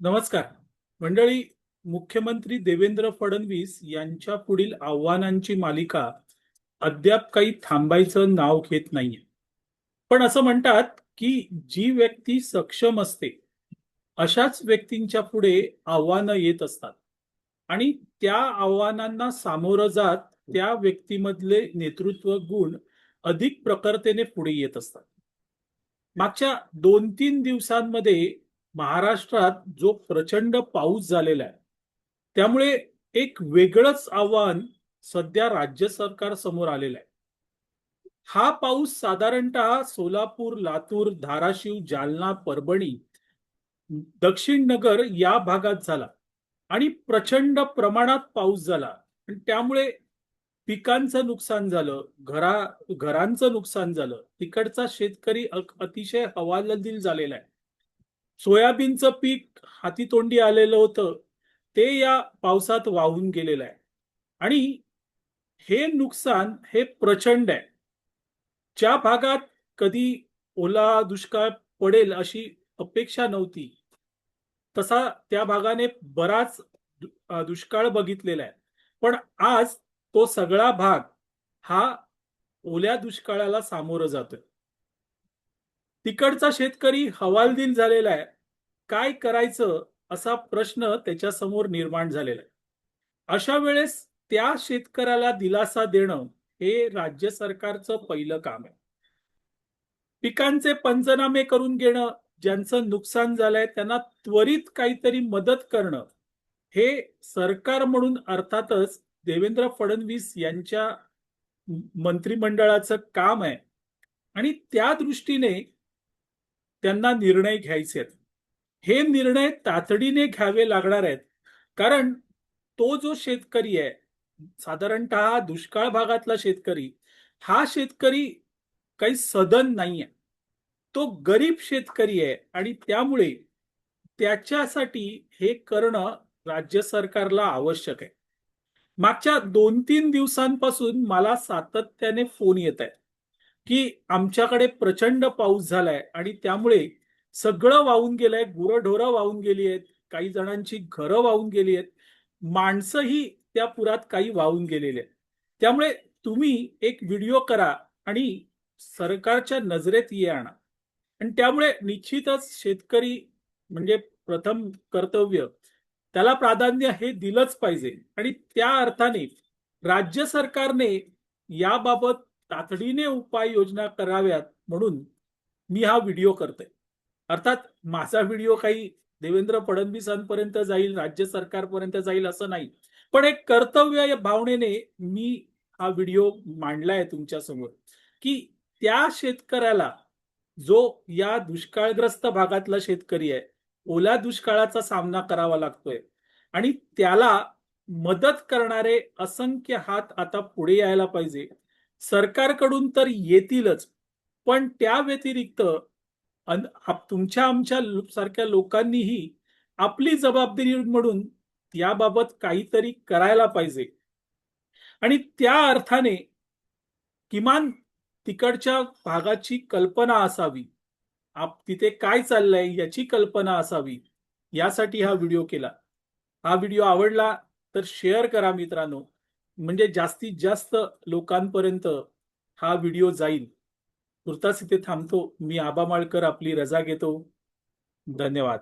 नमस्कार. मंडळी मुख्यमंत्री देवेंद्र फडणवीस यांच्या पुढील आव्हानांची मालिका अद्याप काही थांबायचं नाव घेत नाहीये. पण असं म्हणतात की जी व्यक्ती सक्षम असते अशाच व्यक्तींच्या पुढे आव्हानं येत असतात. आणि त्या आव्हानांना सामोरं जात त्या व्यक्तीमधले नेतृत्व गुण अधिक प्रखरतेने पुढे येत असतात. मागच्या दोन तीन दिवसांमध्ये महाराष्ट्रात जो प्रचंड पाऊस झालेला आहे त्यामुळे एक वेगळंच आव्हान सध्या राज्य सरकार समोर आलेलं आहे. हा पाऊस साधारणतः सोलापूर लातूर धाराशिव जालना परभणी दक्षिण नगर या भागात झाला आणि प्रचंड प्रमाणात पाऊस झाला. त्यामुळे पिकांचं नुकसान झालं घरा घरांचं नुकसान झालं. तिकडचा शेतकरी अतिशय हवालदिल झालेला आहे. सोयाबीनचं पीक हातीतोंडी आलेलं होतं ते या पावसात वाहून गेलेलं आहे. आणि हे नुकसान हे प्रचंड आहे. ज्या भागात कधी ओला दुष्काळ पडेल अशी अपेक्षा नव्हती तसा त्या भागाने बराच दुष्काळ बघितलेला आहे. पण आज तो सगळा भाग हा ओल्या दुष्काळाला सामोरं जातोय. तिकडचा शेतकरी हवालदिल झालेला आहे. काय करायचं असा प्रश्न त्याच्यासमोर निर्माण झालेला आहे. अशा वेळेस त्या शेतकऱ्याला दिलासा देणं हे राज्य सरकारचं पहिलं काम आहे. पिकांचे पंचनामे करून घेणं ज्यांचं नुकसान झालंय त्यांना त्वरित काहीतरी मदत करणं हे सरकार म्हणून अर्थातच देवेंद्र फडणवीस यांच्या मंत्रिमंडळाचं काम आहे. आणि त्या दृष्टीने त्यांना निर्णय घ्यायचे आहेत. हे निर्णय तातडीने घ्यावे लागणार आहेत. कारण तो जो शेतकरी आहे साधारणतः दुष्काळ भागातला शेतकरी हा शेतकरी काही सदन नाही आहे तो गरीब शेतकरी आहे आणि त्यामुळे त्याच्यासाठी हे करणं राज्य सरकारला आवश्यक आहे. मागच्या दोन तीन दिवसांपासून मला सातत्याने फोन येत आहे की आमच्याकडे प्रचंड पाऊस झालाय आणि त्यामुळे सगळं वाहून गेलंय गुरंढोरं वाहून गेली आहेत काही जणांची घरं वाहून गेली आहेत माणसंही त्या पुरात काही वाहून गेलेले आहेत. त्यामुळे तुम्ही एक व्हिडिओ करा आणि सरकारच्या नजरेत ये आणा. आणि त्यामुळे निश्चितच शेतकरी म्हणजे प्रथम कर्तव्य त्याला प्राधान्य हे दिलंच पाहिजे. आणि त्या अर्थाने राज्य सरकारने याबाबत तातडीने उपाययोजना कराव्यात म्हणून मी हा व्हिडिओ करतोय. अर्थात माझा व्हिडिओ काही देवेंद्र फडणवीसांपर्यंत जाईल राज्य सरकारपर्यंत जाईल असं नाही. पण एक कर्तव्य या भावनेने मी हा व्हिडिओ मांडलाय तुमच्यासमोर की त्या शेतकऱ्याला जो या दुष्काळग्रस्त भागातला शेतकरी आहे ओल्या दुष्काळाचा सामना करावा लागतोय आणि त्याला मदत करणारे असंख्य हात आता पुढे यायला पाहिजे. सरकारकडून तर येतीलच. पण त्या व्यतिरिक्त अन- तुमच्या आमच्या सारख्या लोकांनीही आपली जबाबदारी म्हणून याबाबत काहीतरी करायला पाहिजे. आणि त्या अर्थाने किमान तिकडच्या भागाची कल्पना असावी. आप तिथे काय चाललंय याची कल्पना असावी. यासाठी हा व्हिडिओ केला. हा व्हिडिओ आवडला तर शेअर करा मित्रांनो. म्हणजे जास्तीत जास्त लोकांपर्यंत हा व्हिडिओ जाईल. तुर्तास इथे थांबतो. मी आबा माळकर आपली रजा घेतो. धन्यवाद.